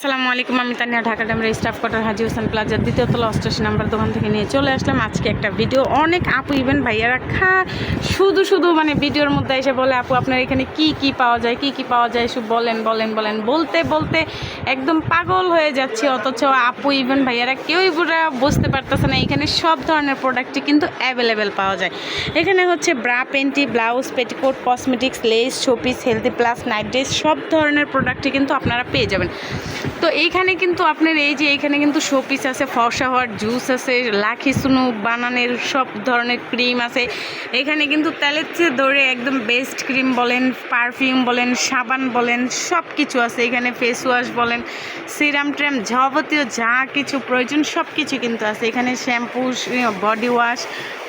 আসসালামু আলাইকুম, আমি তানিয়া, ঢাকা ডেমরা স্টাফ কোয়ার্টার, হাজি হোসেন প্লাজার দ্বিতীয় তলা অষ্টাশি নাম্বার দোকান থেকে নিয়ে চলে আসলাম। আজকে একটা ভিডিও, অনেক আপু ইভেন ভাইয়ারা খা, শুধু শুধু মানে ভিডিওর মধ্যে এসে বলে, আপু, আপনার এখানে কি কি পাওয়া যায়, কি কি পাওয়া যায়? শুধু বলেন বলেন বলেন, বলতে বলতে একদম পাগল হয়ে যাচ্ছে। অথচ আপু ইভেন ভাইয়ারা কেউই পুরা বুঝতে পারতেছে না, এখানে সব ধরনের প্রোডাক্টই কিন্তু অ্যাভেলেবেল পাওয়া যায়। এখানে হচ্ছে bra panty blouse petticoat cosmetics lace showpiece healthy plus night dress সব ধরনের প্রোডাক্টই কিন্তু আপনারা পেয়ে যাবেন। তো এইখানে কিন্তু আপনার এই যে এইখানে কিন্তু শোপিস আছে, ফর্সা হওয়ার জুস আছে, লাখি সুনু বানানের সব ধরনের ক্রিম আছে। এখানে কিন্তু তেলের চেয়ে ধরে একদম বেস্ট ক্রিম বলেন পারফিউম বলেন, সাবান বলেন সব কিছু আছে। এখানে ফেস ওয়াশ বলেন সিরাম ট্রাম যাবতীয় যা কিছু প্রয়োজন সব কিছু কিন্তু আছে। এখানে shampoo body wash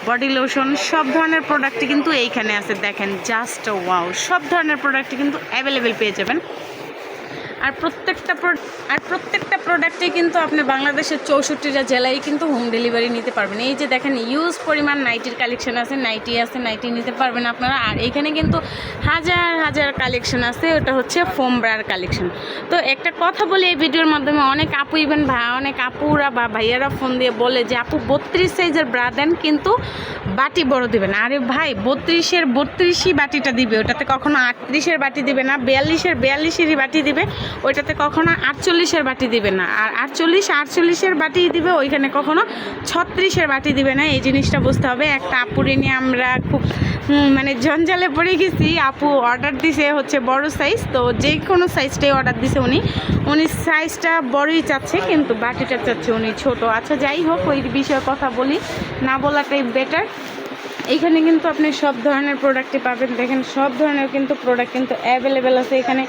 body lotion সব ধরনের প্রোডাক্টই কিন্তু এইখানে আছে। দেখেন জাস্ট ওয়াও সব ধরনের প্রোডাক্টই কিন্তু অ্যাভেলেবেল পেয়ে যাবেন। আর প্রত্যেকটা আর প্রত্যেকটা প্রোডাক্টে কিন্তু আপনি বাংলাদেশের চৌষট্টিটা জেলায় কিন্তু হোম ডেলিভারি নিতে পারবেন। এই যে দেখেন ইউজ পরিমাণ নাইটির কালেকশন আছে নাইটি আছে নাইটি নিতে পারবেন আপনারা। আর এখানে কিন্তু হাজার হাজার কালেকশন আছে, ওটা হচ্ছে ফোম ব্রার কালেকশন তো একটা কথা বলি এই ভিডিওর মাধ্যমে, অনেক আপু ইভেন ভাই অনেক আপুরা বা ভাইয়ারা ফোন দিয়ে বলে যে, আপু, বত্রিশ সাইজের ব্রা দেন কিন্তু বাটি বড় দিবেন। আরে ভাই, বত্রিশের বত্রিশই বাটিটা দিবে। ওটাতে কখনো আটত্রিশের বাটি দিবে না, বিয়াল্লিশের বিয়াল্লিশেরই বাটি দিবে। ওইটাতে কখনো আটচল্লিশের বাটি দিবে না। আর আটচল্লিশ, আটচল্লিশের বাটি দিবে, ওইখানে কখনো ছত্রিশের বাটি দিবে না। এই জিনিসটা বুঝতে হবে। একটা আপুরে নিয়ে আমরা খুব মানে জঞ্জালে পড়ে গেছি। আপু অর্ডার দিছে হচ্ছে বড় সাইজ তো যে কোনো সাইজটাই অর্ডার দিছে উনি। উনি সাইজটা বড়ই চাচ্ছে, কিন্তু বাটিটা চাচ্ছে উনি ছোট। আচ্ছা যাই হোক, ওই বিষয়ে কথা বলি। না বলাটাই বেটার এইখানে কিন্তু আপনি সব ধরনের প্রোডাক্টই পাবেন। দেখেন সব ধরনের কিন্তু প্রোডাক্ট কিন্তু অ্যাভেলেবেল আছে। এখানে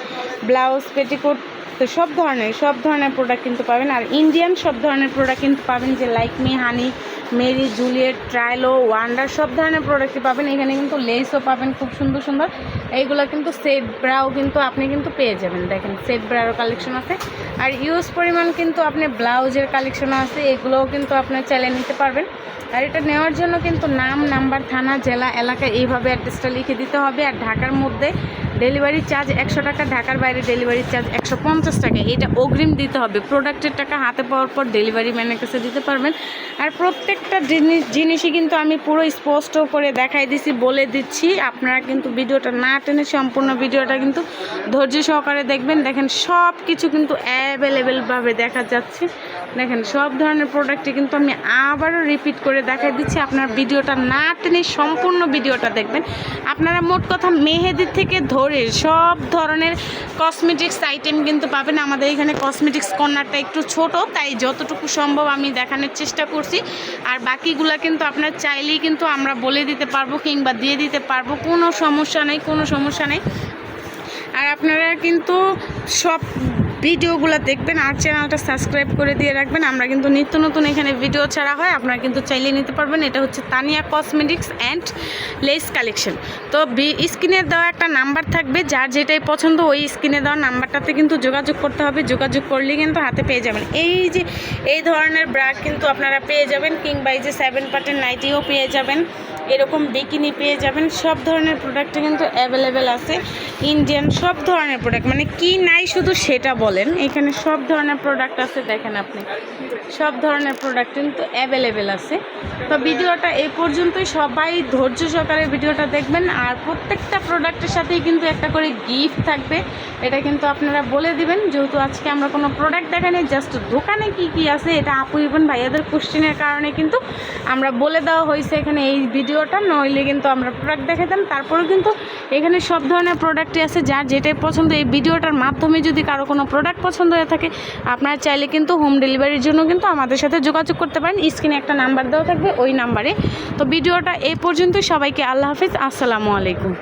ব্লাউজ পেটিকোট তো সব ধরনের সব ধরনের প্রোডাক্ট কিন্তু পাবেন। আর ইন্ডিয়ান সব ধরনের প্রোডাক্ট কিন্তু পাবেন যে like me honey Mary, Juliet, Trylo wonder সব ধরনের প্রোডাক্টই পাবেন। এখানে কিন্তু লেসও পাবেন খুব সুন্দর সুন্দর। এইগুলো কিন্তু সেট ব্রাও কিন্তু আপনি কিন্তু পেয়ে যাবেন। দেখেন সেট ব্রারও কালেকশন আছে। আর ইউজ পরিমাণ কিন্তু আপনি ব্লাউজের কালেকশন আছে, এগুলোও কিন্তু আপনার চালিয়ে নিতে পারবেন। আর এটা নেওয়ার জন্য কিন্তু নাম, নাম্বার, থানা, জেলা এলাকা এইভাবে অ্যাড্রেসটা লিখে দিতে হবে। আর ঢাকার মধ্যে ডেলিভারি চার্জ একশো টাকা, ঢাকার বাইরে ডেলিভারি চার্জ একশো পঞ্চাশ টাকা। এটা অগ্রিম দিতে হবে। প্রোডাক্টের টাকা হাতে পাওয়ার পর ডেলিভারি ম্যানের কাছে দিতে পারবেন। আর প্রত্যেকটা জিনিস, জিনিসই কিন্তু আমি পুরো স্পষ্ট করে দেখাই দিছি, বলে দিচ্ছি। আপনারা কিন্তু ভিডিওটা না টেনে সম্পূর্ণ ভিডিওটা কিন্তু ধৈর্য সহকারে দেখবেন। দেখেন সব কিছু কিন্তু অ্যাভেলেবেলভাবে দেখা যাচ্ছে। দেখেন সব ধরনের প্রোডাক্টই কিন্তু আমি আবারও রিপিট করে দেখাই দিচ্ছি। আপনার ভিডিওটা না টেনে সম্পূর্ণ ভিডিওটা দেখবেন। আপনারা মোট কথা মেহেদির থেকে ধরে সব ধরনের কসমেটিক্স আইটেম কিন্তু পাবেন। আমাদের এখানে কসমেটিক্স কর্নারটা একটু ছোট, তাই যতটুকু সম্ভব আমি দেখানোর চেষ্টা করছি। আর বাকিগুলা কিন্তু আপনার চাইলেই কিন্তু আমরা বলে দিতে পারব কিংবা দিয়ে দিতে পারব, কোনো সমস্যা নেই, কোনো সমস্যা নেই। আর আপনারা কিন্তু সব ভিডিওগুলো দেখবেন আর চ্যানেলটা সাবস্ক্রাইব করে দিয়ে রাখবেন। আমরা কিন্তু নিত্য নতুন এখানে ভিডিও ছাড়া হয়, আপনারা কিন্তু চাইলে নিতে পারবেন। এটা হচ্ছে Tania cosmetics and lace collection তো স্ক্রিনে দেওয়া একটা নাম্বার থাকবে, যার যেটাই পছন্দ ওই স্ক্রিনে দেওয়া নাম্বারটাতে কিন্তু যোগাযোগ করতে হবে। যোগাযোগ করলেই কিন্তু হাতে পেয়ে যাবেন। এই যে, এই ধরনের ব্রাগ কিন্তু আপনারা পেয়ে যাবেন, কিংবা এই যে সেভেন পার্টের নাইটিও পেয়ে যাবেন। এরকম বিকিনি পেয়ে যাবেন। সব ধরনের প্রোডাক্টই কিন্তু অ্যাভেলেবেল আছে। ইন্ডিয়ান সব ধরনের প্রোডাক্ট মানে কি নাই শুধু সেটা বলেন। এখানে সব ধরনের প্রোডাক্ট আছে, দেখেন আপনি। সব ধরনের প্রোডাক্ট কিন্তু অ্যাভেলেবেল আছে। তো ভিডিওটা এই পর্যন্তই। সবাই ধৈর্য সহকারে ভিডিওটা দেখবেন। আর প্রত্যেকটা প্রোডাক্টের সাথেই কিন্তু একটা করে গিফট থাকবে। এটা কিন্তু আপনারা বলে দিবেন। যেহেতু আজকে আমরা কোনো প্রোডাক্ট দেখানি জাস্ট দোকানে কি কি আছে, এটা আপু ইভেন ভাইয়াদের কোশ্চেনের কারণে কিন্তু আমরা বলে দেওয়া হয়েছে এখানে এই ভিডিওটা। নইলে কিন্তু আমরা প্রোডাক্ট দেখাতাম তারপরেও কিন্তু এখানে সব ধরনের প্রোডাক্টই আছে। যার যেটাই পছন্দ, এই ভিডিওটার মাধ্যমে যদি কারও কোনো প্রোডাক্ট পছন্দ হয়ে থাকে, আপনারা চাইলে কিন্তু হোম ডেলিভারির জন্য কিন্তু আমাদের সাথে যোগাযোগ করতে পারেন। স্ক্রিনে একটা নাম্বার দেওয়া থাকবে ওই নাম্বারে তো ভিডিওটা এই পর্যন্ত সবাইকে আল্লাহ হাফিজ, আসসালামু আলাইকুম।